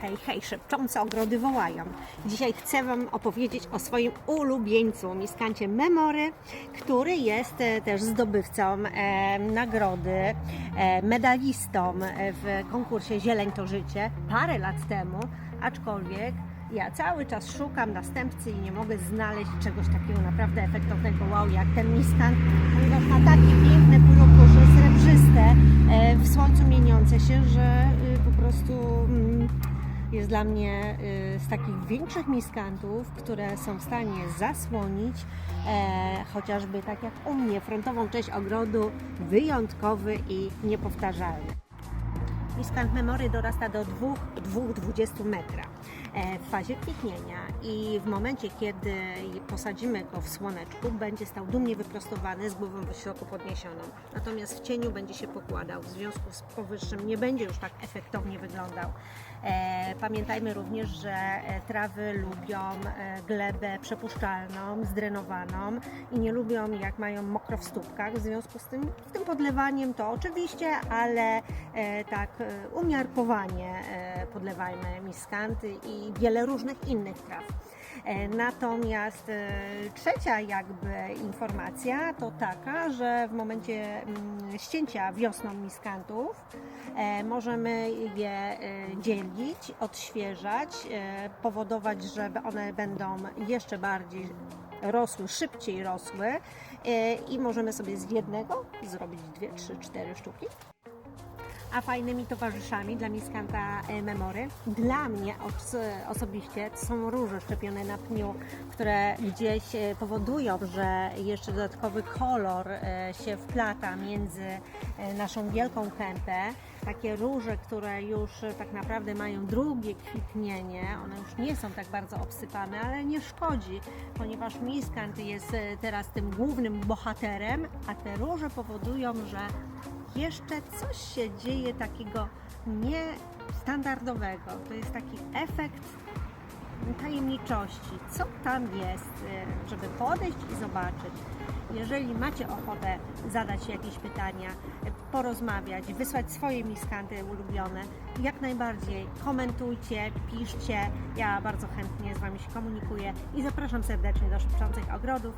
Hej, hej, szepczące ogrody wołają. Dzisiaj chcę Wam opowiedzieć o swoim ulubieńcu, miskancie Memory, który jest e, też zdobywcą e, nagrody, e, medalistą e, w konkursie Zieleń to Życie parę lat temu, aczkolwiek ja cały czas szukam następcy i nie mogę znaleźć czegoś takiego naprawdę efektownego wow jak ten miskan, ponieważ ma takie piękne polokurze srebrzyste, e, w słońcu mieniące się, że y, po prostu mm, jest dla mnie y, z takich większych miskantów, które są w stanie zasłonić e, chociażby tak jak u mnie frontową część ogrodu wyjątkowy i niepowtarzalny. Miskant Memory dorasta do 2-20 metra w fazie kwitnienia i w momencie, kiedy posadzimy go w słoneczku, będzie stał dumnie wyprostowany z głową wysoko podniesioną. Natomiast w cieniu będzie się pokładał, w związku z powyższym nie będzie już tak efektownie wyglądał. E, Pamiętajmy również, że e, trawy lubią e, glebę przepuszczalną, zdrenowaną i nie lubią jak mają mokro w stópkach. W związku z tym, z tym podlewaniem to oczywiście, ale e, tak e, umiarkowanie e, podlewajmy miskanty i wiele różnych innych traw. E, Natomiast e, trzecia jakby informacja to taka, że w momencie mm, ścięcia wiosną miskantów e, możemy je dzielić, odświeżać, powodować, że one będą jeszcze bardziej rosły, szybciej rosły i możemy sobie z jednego zrobić dwie, trzy, cztery sztuki a fajnymi towarzyszami dla miskanta e, Memory. Dla mnie os- osobiście są róże szczepione na pniu, które gdzieś e, powodują, że jeszcze dodatkowy kolor e, się wplata między naszą wielką kępę. Takie róże, które już tak naprawdę mają drugie kwitnienie, one już nie są tak bardzo obsypane, ale nie szkodzi, ponieważ miskant jest teraz tym głównym bohaterem, a te róże powodują, że jeszcze coś się dzieje takiego niestandardowego. To jest taki efekt tajemniczości. Co tam jest, y, żeby podejść i zobaczyć. Jeżeli macie ochotę zadać jakieś pytania, porozmawiać, wysłać swoje miskanty ulubione, jak najbardziej komentujcie, piszcie. Ja bardzo chętnie z Wami się komunikuję i zapraszam serdecznie do Szepczących Ogrodów.